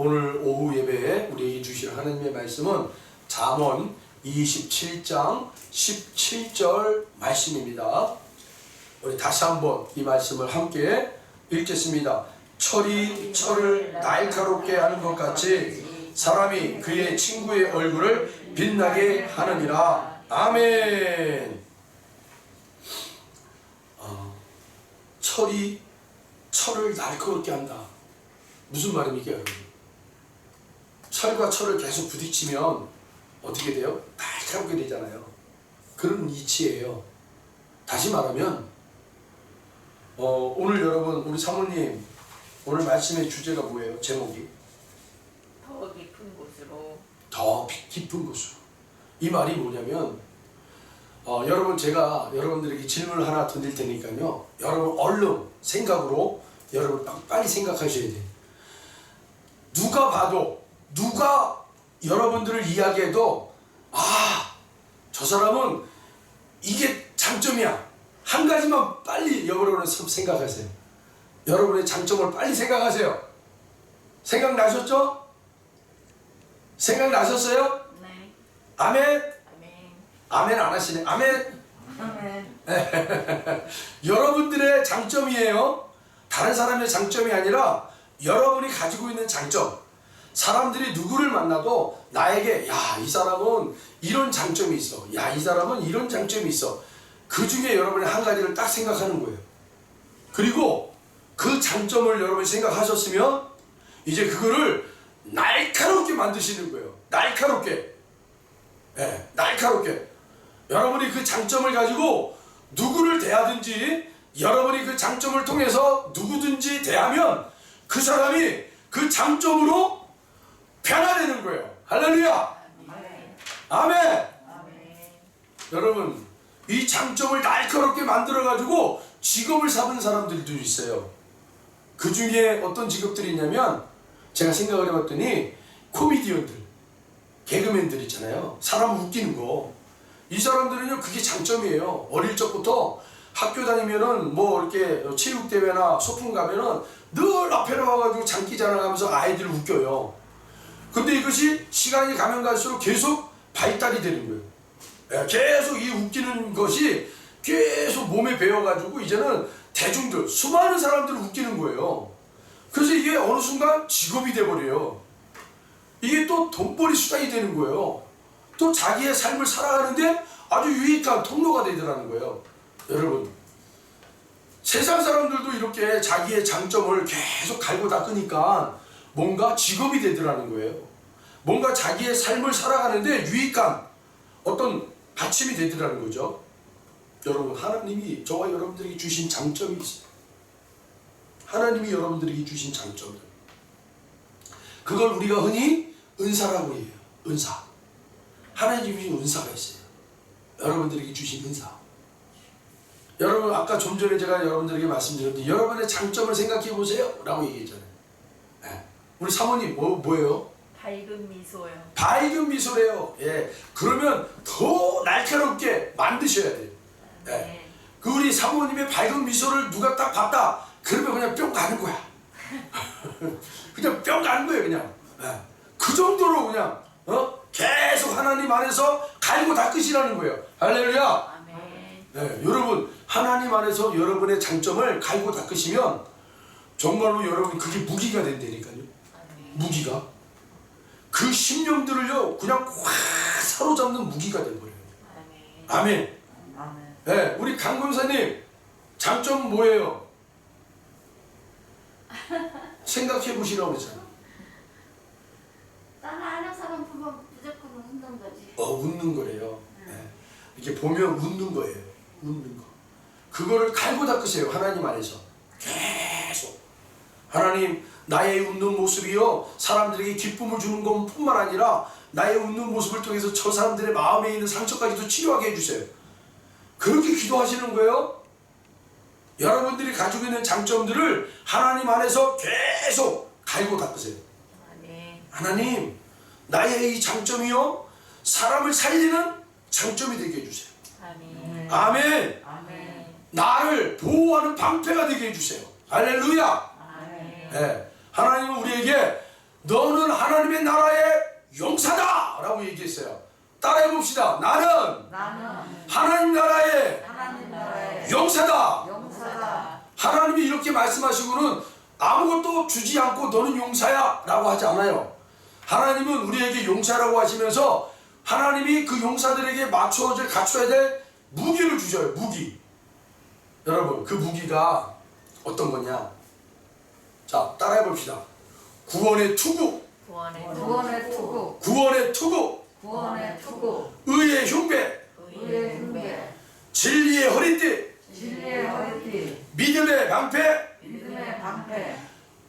오늘 오후 예배에 우리에게 주실 하나님의 말씀은 잠언 27장 17절 말씀입니다. 우리 다시 한번 이 말씀을 함께 읽겠습니다. 철이 철을 날카롭게 하는 것 같이 사람이 그의 친구의 얼굴을 빛나게 하느니라. 아멘. 어, 철이 철을 날카롭게 한다. 무슨 말입니까, 여러분? 철과 철을 계속 부딪히면 어떻게 돼요? 날카롭게 되잖아요. 그런 이치예요. 다시 말하면 어, 오늘 여러분 우리 사모님 오늘 말씀의 주제가 뭐예요? 제목이 더 깊은 곳으로 더 깊은 곳으로. 이 말이 뭐냐면 어, 여러분 제가 여러분들에게 질문을 하나 던질 테니까요. 여러분 얼른 생각으로 여러분 빨- 빨리 생각하셔야 돼요. 누가 봐도 누가 여러분들을 이야기해도 아, 저 사람은 이게 장점이야. 한 가지만 빨리 여러분은 생각하세요. 여러분의 장점을 빨리 생각하세요. 생각나셨죠? 생각나셨어요? 네 아멘? 아멘 아멘 안 하시네. 아멘? 아멘 여러분들의 장점이에요. 다른 사람의 장점이 아니라 여러분이 가지고 있는 장점. 사람들이 누구를 만나도 나에게 야, 이 사람은 이런 장점이 있어. 야, 이 사람은 이런 장점이 있어. 그 중에 여러분이 한 가지를 딱 생각하는 거예요. 그리고 그 장점을 여러분이 생각하셨으면 이제 그거를 날카롭게 만드시는 거예요. 날카롭게. 예, 날카롭게. 여러분이 그 장점을 가지고 누구를 대하든지 여러분이 그 장점을 통해서 누구든지 대하면 그 사람이 그 장점으로 변화되는 거예요. 할렐루야. 아멘 아멘. 여러분 이 장점을 날카롭게 만들어 가지고 직업을 삼은 사람들도 있어요. 그 중에 어떤 직업들이 있냐면 제가 생각을 해봤더니 코미디언들, 개그맨들 있잖아요. 사람 웃기는 거. 이 사람들은요 그게 장점이에요. 어릴 적부터 학교 다니면은 뭐 이렇게 체육 대회나 소풍 가면은 늘 앞에 나와가지고 장기 자랑하면서 아이들을 웃겨요. 근데 이것이 시간이 가면 갈수록 계속 발달이 되는 거예요. 예, 계속 이 웃기는 것이 계속 몸에 배어가지고 이제는 대중들 수많은 사람들을 웃기는 거예요. 그래서 이게 어느 순간 직업이 돼버려요. 이게 또 돈벌이 수단이 되는 거예요. 또 자기의 삶을 살아가는데 아주 유익한 통로가 되더라는 거예요. 여러분 세상 사람들도 이렇게 자기의 장점을 계속 갈고 닦으니까 뭔가 직업이 되더라는 거예요. 뭔가 자기의 삶을 살아가는데 유익한 어떤 받침이 되더라는 거죠. 여러분 하나님이 저와 여러분들에게 주신 장점이 있어요. 하나님이 여러분들에게 주신 장점들. 그걸 우리가 흔히 은사라고 해요. 은사. 하나님이 주신 은사가 있어요. 여러분들에게 주신 은사. 여러분 아까 좀 전에 제가 여러분들에게 말씀드렸는데 여러분의 장점을 생각해 보세요. 라고 얘기했잖아요. 예. 우리 사모님 뭐, 뭐예요? 밝은 미소요 밝은 미소래요. 예. 그러면 더 날카롭게 만드셔야 돼요. 예. 아멘 그 우리 사모님의 밝은 미소를 누가 딱 봤다. 그러면 그냥 뿅 가는 거야. 그냥 뿅 가는 거예요, 그냥. 예. 그 정도로 그냥 어? 계속 하나님 안에서 갈고 닦으시라는 거예요. 할렐루야. 아멘 네, 여러분 하나님 안에서 여러분의 장점을 갈고 닦으시면 정말로 여러분 그게 무기가 된다니까요. 아멘 무기가 그 심령들을요 그냥 확 사로잡는 무기가 돼버려요. 아멘 아멘. 네, 우리 강 검사님 장점 뭐예요? 생각해 보시라고 그랬잖아. 따라하는 사람 보면 무조건 웃는 거지. 어 웃는 거래요. 네. 이렇게 보면 웃는 거예요. 웃는 거. 그거를 갈고 닦으세요. 하나님 안에서 계속 하나님 나의 웃는 모습이요 사람들에게 기쁨을 주는 것뿐만 아니라 나의 웃는 모습을 통해서 저 사람들의 마음에 있는 상처까지도 치료하게 해주세요. 그렇게 기도하시는 거예요. 여러분들이 가지고 있는 장점들을 하나님 안에서 계속 갈고 닦으세요. 아멘 하나님, 나의 이 장점이요, 사람을 살리는 장점이 되게 해주세요. 아멘 아멘. 아멘 나를 보호하는 방패가 되게 해주세요. 할렐루야. 예. 하나님은 우리에게 너는 하나님의 나라의 용사다! 라고 얘기했어요. 따라해 봅시다. 나는 나는 하나님 나라의 하나님 나라의 용사다! 용사다. 하나님이 이렇게 말씀하시고는 아무것도 주지 않고 너는 용사야! 라고 하지 않아요. 하나님은 우리에게 용사라고 하시면서 하나님이 그 용사들에게 맞춰져 갖춰야 될 무기를 주셔요. 무기. 여러분, 그 무기가 어떤 거냐? 자, 따라해 봅시다. 구원의 투구, 구원의 구원의 투구, 구원의 투구, 구원의 투구, 의의 흉배, 의의 흉배, 진리의 허리띠, 진리의 허리띠, 믿음의 방패, 믿음의 방패,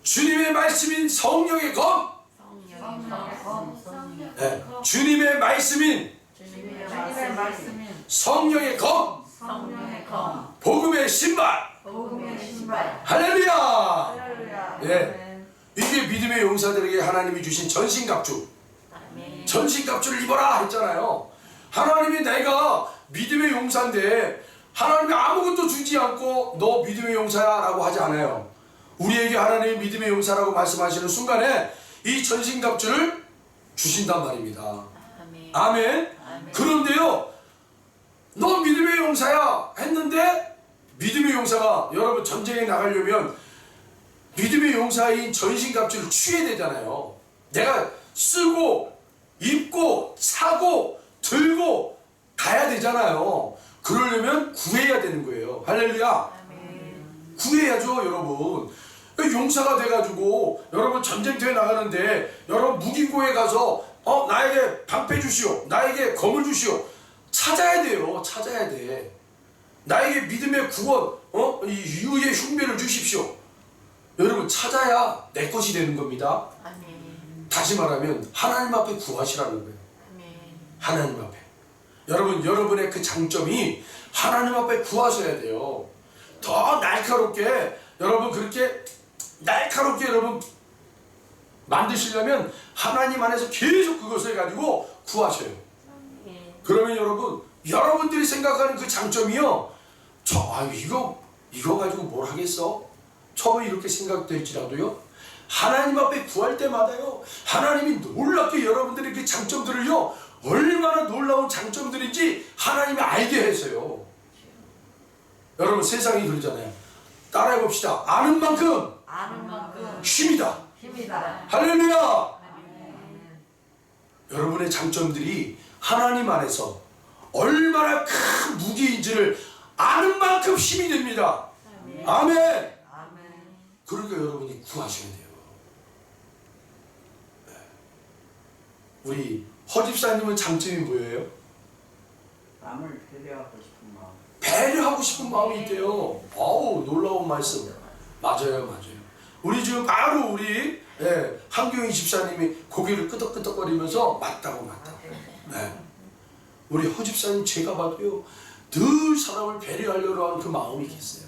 주님의 말씀인 성령의 검, 성령의 성령의 검, 네, 주님의 말씀인 주님의 말씀인 성령의 검, 성령의 검, 복음의 신발, 복음의 신발. 할렐루야! 할렐루야. 예. 이게 믿음의 용사들에게 하나님이 주신 전신갑주. 전신갑주를 입어라 했잖아요. 하나님이 내가 믿음의 용사인데 하나님이 아무것도 주지 않고 너 믿음의 용사야라고 하지 않아요. 우리에게 하나님이 믿음의 용사라고 말씀하시는 순간에 이 전신갑주를 주신단 말입니다. 아멘. 아멘. 아멘. 그런데요, 너 믿음의 용사야 했는데 믿음의 용사가 여러분 전쟁에 나가려면 믿음의 용사인 전신갑주를 취해야 되잖아요. 내가 쓰고 입고 사고 들고 가야 되잖아요. 그러려면 구해야 되는 거예요. 할렐루야. 구해야죠, 여러분. 그 용사가 돼가지고 여러분 전쟁터에 나가는데 여러분 무기고에 가서 어 나에게 방패 주시오, 나에게 검을 주시오. 찾아야 돼요, 찾아야 돼. 나에게 믿음의 구원, 어 이 유의 흉배를 주십시오. 여러분 찾아야 내 것이 되는 겁니다. 다시 말하면 하나님 앞에 구하시라는 거예요. 하나님 앞에. 여러분, 여러분의 그 장점이 하나님 앞에 구하셔야 돼요. 더 날카롭게, 여러분, 그렇게 날카롭게 여러분 만드시려면 하나님 안에서 계속 그것을 가지고 구하셔요. 예. 그러면 여러분, 여러분들이 생각하는 그 장점이요. 저, 아, 이거, 이거 가지고 뭘 하겠어? 처음에 이렇게 생각될지라도요. 하나님 앞에 구할 때마다요. 하나님이 놀랍게 여러분들의 그 장점들을요. 얼마나 놀라운 장점들인지 하나님이 알게 해서요. 여러분 세상이 그러잖아요. 따라해 봅시다. 아는 만큼 아는 만큼 힘이다. 힘이다. 할렐루야. 여러분의 장점들이 하나님 안에서 얼마나 큰 무기인지를 아는 만큼 힘이 됩니다. 아멘. 아멘. 아멘. 그러니까 여러분이 구하셔야 돼요. 네. 우리 허 집사님은 장점이 뭐예요? 남을 배려하고 싶은 마음. 배려하고 싶은 마음이 있대요. 아우 놀라운 말씀. 맞아요, 맞아요. 우리 지금 바로 우리 예, 한경희 집사님이 고개를 끄덕끄덕거리면서 맞다고 맞다고. 네. 우리 허 집사님 제가 봐도요 늘 사람을 배려하려고 하는 그 마음이 있어요.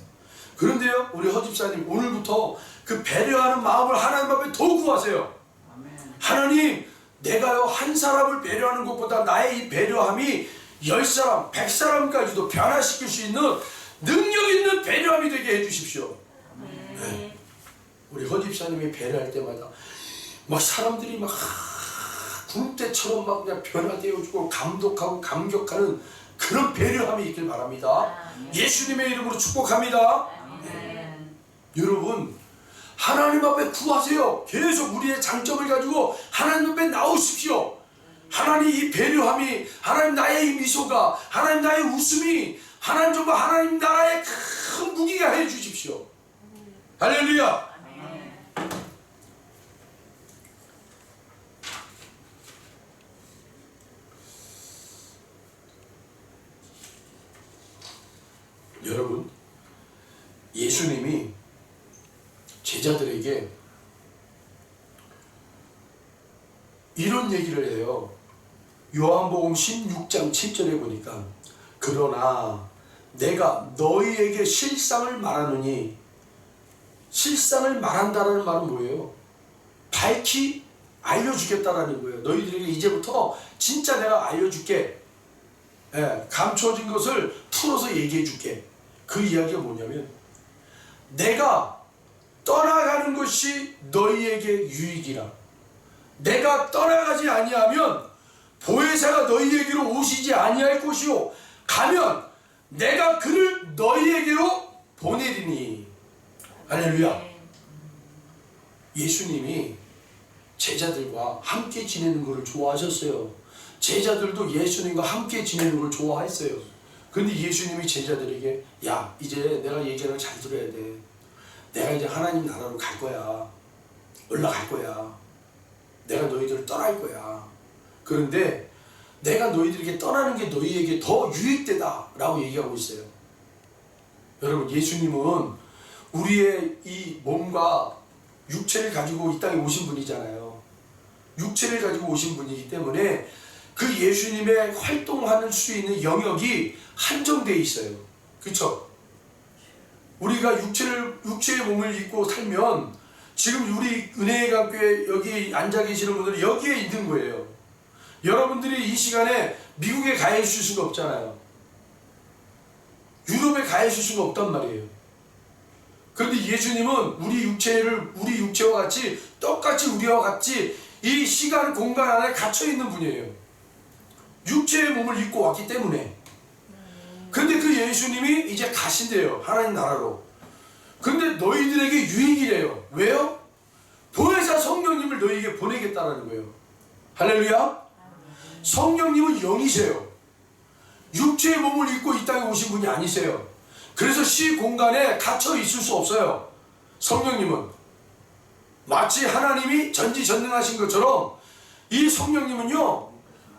그런데요 우리 허 집사님 오늘부터 그 배려하는 마음을 하나님 앞에 더 구하세요. 아멘. 하나님, 내가요 한 사람을 배려하는 것보다 나의 이 배려함이 열 사람, 백 사람까지도 변화시킬 수 있는 능력 있는 배려함이 되게 해주십시오. 아멘. 우리 허집사님이 배려할 때마다 막 사람들이 막 하, 구름대처럼 막 그냥 변화되어주고 감독하고 감격하는 그런 배려함이 있길 바랍니다. 예수님의 이름으로 축복합니다. 아멘. 여러분 하나님 앞에 구하세요. 계속 우리의 장점을 가지고 하나님 앞에 나오십시오. 하나님 이 배려함이 하나님 나의 이 미소가 하나님 나의 웃음이 하나님 정말 하나님 나라의 큰 무기가 해 주십시오. 할렐루야. 여러분 예수님이 제자들에 게 이런 얘기를 해요. 요한복음 16장 7절에 보니까 그러나 내가 너희에게 실상을 말하노니 실상을 말한다라는 말은 뭐예요? 밝히 알려주겠다라는 거예요. 너희들에게 이제부터 진짜 내가 알려줄게. 예, 감춰진 것을 풀어서 얘기해 줄게. 그 이야기가 뭐냐면 내가 떠나가는 것이 너희에게 유익이라. 내가 떠나가지 아니하면 보혜사가 너희에게로 오시지 아니할 것이요. 가면 내가 그를 너희에게로 보내리니. 할렐루야. 예수님이 제자들과 함께 지내는 것을 좋아하셨어요. 제자들도 예수님과 함께 지내는 걸 좋아했어요. 근데 예수님이 제자들에게 야 이제 내가 얘기를 잘 들어야 돼 내가 이제 하나님 나라로 갈 거야. 올라갈 거야. 내가 너희들을 떠날 거야. 그런데 내가 너희들에게 떠나는 게 너희에게 더 유익되다 라고 얘기하고 있어요. 여러분 예수님은 우리의 이 몸과 육체를 가지고 이 땅에 오신 분이잖아요. 육체를 가지고 오신 분이기 때문에 그 예수님의 활동하는 수 있는 영역이 한정되어 있어요. 그렇죠? 우리가 육체를 육체의 몸을 입고 살면 지금 우리 은혜의 강교회 여기 앉아 계시는 분들은 여기에 있는 거예요. 여러분들이 이 시간에 미국에 가 있을 수가 없잖아요. 유럽에 가 있을 수가 없단 말이에요. 그런데 예수님은 우리 육체를 우리 육체와 같이 똑같이 우리와 같이 이 시간 공간 안에 갇혀 있는 분이에요. 육체의 몸을 입고 왔기 때문에. 근데 그 예수님이 이제 가신대요. 하나님 나라로. 근데 너희들에게 유익이래요. 왜요? 보혜사 성령님을 너희에게 보내겠다라는 거예요. 할렐루야. 성령님은 영이세요. 육체의 몸을 입고 이 땅에 오신 분이 아니세요. 그래서 시 공간에 갇혀 있을 수 없어요. 성령님은 마치 하나님이 전지전능하신 것처럼 이 성령님은요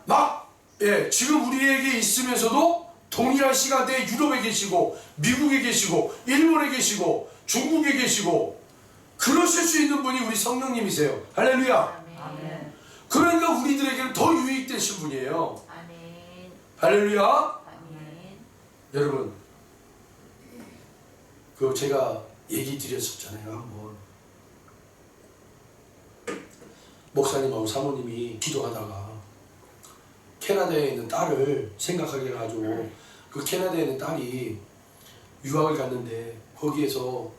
막 예, 지금 우리에게 있으면서도 동일한 시간대에 유럽에 계시고 미국에 계시고 일본에 계시고 중국에 계시고 그러실 수 있는 분이 우리 성령님이세요. 할렐루야. 아멘. 그러니까 우리들에게는 더 유익되신 분이에요. 아멘. 할렐루야. 아멘. 여러분, 그 제가 얘기 드렸었잖아요 한번 목사님하고 사모님이 기도하다가 캐나다에 있는 딸을 생각하게 해가지고 그 캐나다에 있는 딸이 유학을 갔는데 거기에서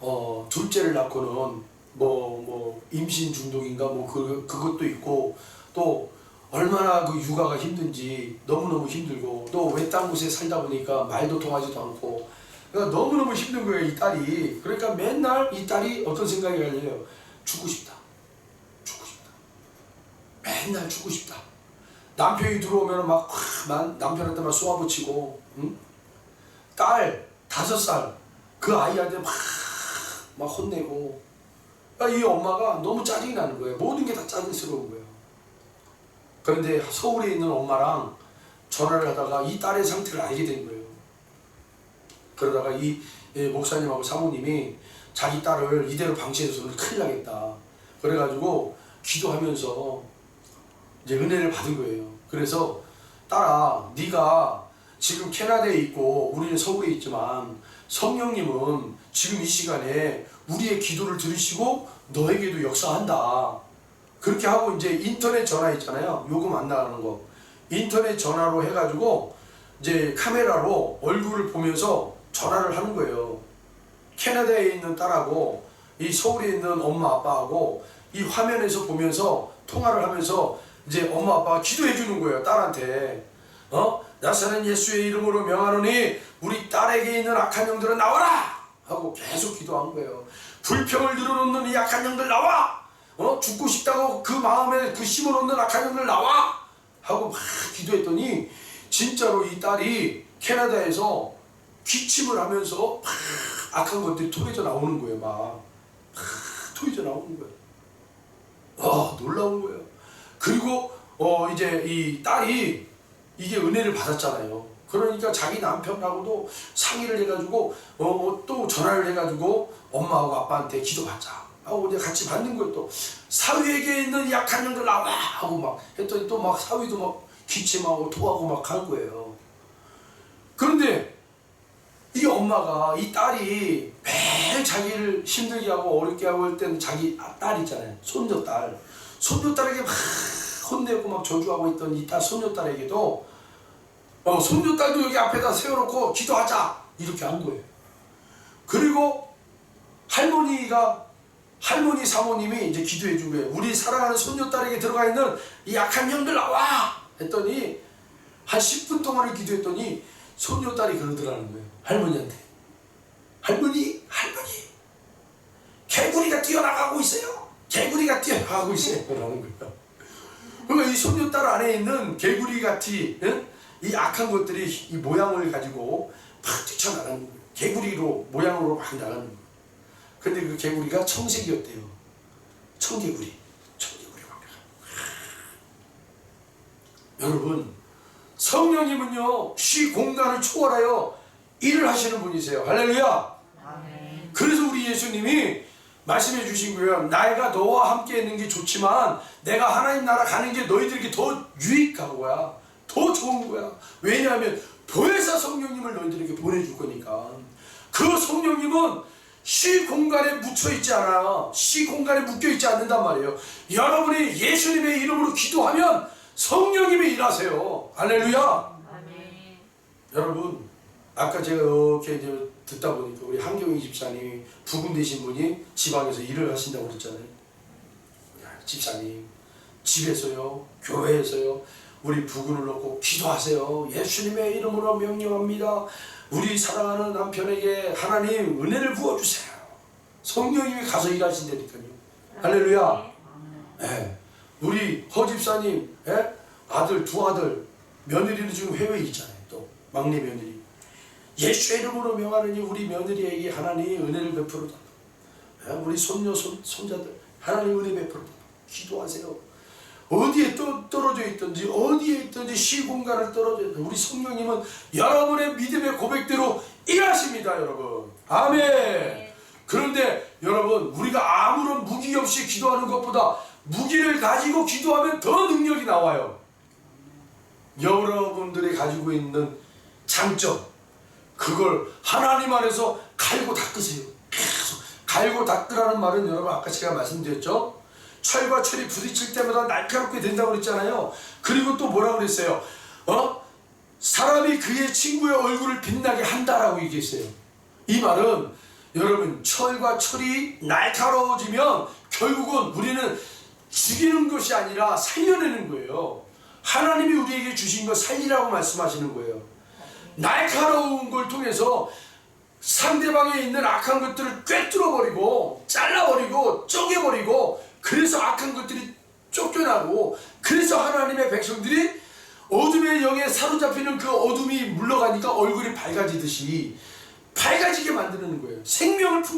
어 둘째를 낳고는 뭐뭐 임신 중독인가 뭐 그 그것도 있고 또 얼마나 그 육아가 힘든지 너무너무 힘들고 또 외딴 곳에 살다 보니까 말도 통하지도 않고. 그러니까 너무너무 힘든 거예요 이 딸이. 그러니까 맨날 이 딸이 어떤 생각이 갈려요? 죽고 싶다. 죽고 싶다. 맨날 죽고 싶다 남편이 들어오면 막 막 남편한테 막 쏘아붙이고 응? 딸 다섯 살 그 아이한테 막, 막 혼내고 그러니까 이 엄마가 너무 짜증이 나는 거예요 모든 게 다 짜증스러운 거예요 그런데 서울에 있는 엄마랑 전화를 하다가 이 딸의 상태를 알게 된 거예요. 그러다가 이 예, 목사님하고 사모님이 자기 딸을 이대로 방치해서는 큰일 나겠다. 그래가지고 기도하면서 이제 은혜를 받은 거예요. 그래서 딸아, 네가 지금 캐나다에 있고 우리는 서울에 있지만 성령님은 지금 이 시간에 우리의 기도를 들으시고 너에게도 역사한다. 그렇게 하고 이제 인터넷 전화 있잖아요. 요금 안 나가는 거. 인터넷 전화로 해가지고 이제 카메라로 얼굴을 보면서 전화를 하는 거예요. 캐나다에 있는 딸하고 이 서울에 있는 엄마 아빠하고 이 화면에서 보면서 통화를 하면서 이제 엄마 아빠가 기도해 주는 거예요. 딸한테. 어? 나사는 예수의 이름으로 명하노니 우리 딸에게 있는 악한 영들은 나와라! 하고 계속 기도한 거예요. 불평을 늘어놓는 이 악한 영들 나와! 어? 죽고 싶다고 그 마음에 그 심어놓는 악한 영들 나와! 하고 막 기도했더니 진짜로 이 딸이 캐나다에서 기침을 하면서 막 악한 것들이 토해져 나오는 거예요. 막, 막 토해져 나오는 거예요. 와 놀라운 거예요. 그리고 어 이제 이 딸이 이게 은혜를 받았잖아요. 그러니까 자기 남편하고도 상의를 해가지고 어 또 전화를 해가지고 엄마하고 아빠한테 기도받자 하고 이제 같이 받는 거예요. 또 사위에게 있는 약한 영들 나와 하고 막 했더니 또 막 사위도 막 기침하고 토하고 막한 거예요. 그런데 이 엄마가 이 딸이 매일 자기를 힘들게 하고 어렵게 하고 할 때는 자기 딸 있잖아요. 손녀 딸. 손녀딸에게 막 혼내고 막 저주하고 있던 이딸 손녀딸에게도 어, 손녀딸도 여기 앞에다 세워놓고 기도하자 이렇게 한 거예요. 그리고 할머니가 할머니 사모님이 이제 기도해 준 거예요. 우리 사랑하는 손녀딸에게 들어가 있는 이 약한 영들 나와 했더니 한 10분 동안을 기도했더니 손녀딸이 그러더라는 거예요. 할머니한테 할머니 할머니 개구리가 뛰어나가고 있어요. 개구리가 뛰어나가고 있어요. 라는 거예요. 그러니까 이 손녀딸 안에 있는 개구리 같이 응? 이 악한 것들이 이 모양을 가지고 팍 뛰쳐나가는 거예요. 개구리로 모양으로 막 나가는 거예요. 근데 그 개구리가 청색이었대요. 청개구리. 청개구리가. 여러분, 성령님은요, 쉬 공간을 초월하여 일을 하시는 분이세요. 할렐루야! 그래서 우리 예수님이 말씀해 주신 거예요. 내가 너와 함께 있는 게 좋지만 내가 하나님 나라 가는 게 너희들에게 더 유익한 거야. 더 좋은 거야. 왜냐하면 보혜사 성령님을 너희들에게 보내줄 거니까. 그 성령님은 시 공간에 묻혀 있지 않아요. 시 공간에 묶여 있지 않는단 말이에요. 여러분이 예수님의 이름으로 기도하면 성령님이 일하세요. 할렐루야. 아멘. 여러분 아까 제가 이렇게 이제 듣다 보니까 우리 한경희 집사님이 부금 되신 분이 지방에서 일을 하신다고 그랬잖아요. 야, 집사님 집에서요 교회에서요 우리 부근을 놓고 기도하세요. 예수님의 이름으로 명령합니다. 우리 사랑하는 남편에게 하나님 은혜를 부어주세요. 성령님이 가서 일하신다니까요. 할렐루야. 예. 우리 허 집사님 예? 아들 두 아들 며느리는 지금 해외에 있잖아요. 또 막내 며느리. 예수의 이름으로 명하느니 우리 며느리에게 하나님 은혜를 베풀어 달라. 예? 우리 손녀 손, 손자들 하나님 은혜 베풀어 달라. 기도하세요. 어디에 또 떨어져 있든지 어디에 있든지 시공간을 떨어져 있든 우리 성령님은 여러분의 믿음의 고백대로 일하십니다, 여러분. 아멘. 그런데 여러분 우리가 아무런 무기 없이 기도하는 것보다 무기를 가지고 기도하면 더 능력이 나와요. 여러분들이 가지고 있는 장점 그걸 하나님 안에서 갈고 닦으세요. 계속 갈고 닦으라는 말은 여러분 아까 제가 말씀드렸죠. 철과 철이 부딪힐 때마다 날카롭게 된다고 그랬잖아요. 그리고 또 뭐라고 그랬어요? 어? 사람이 그의 친구의 얼굴을 빛나게 한다라고 얘기했어요. 이 말은 여러분 철과 철이 날카로워지면 결국은 우리는 죽이는 것이 아니라 살려내는 거예요. 하나님이 우리에게 주신 것 살리라고 말씀하시는 거예요. 날카로운 걸 통해서 상대방에 있는 악한 것들을 꿰뚫어 버리고 잘라버리고 쪼개버리고 그래서 악한 것들이 쫓겨나고 그래서 하나님의 백성들이 어둠의 영에 사로잡히는 그 어둠이 물러가니까 얼굴이 밝아지듯이 밝아지게 만드는 거예요. 생명을 풍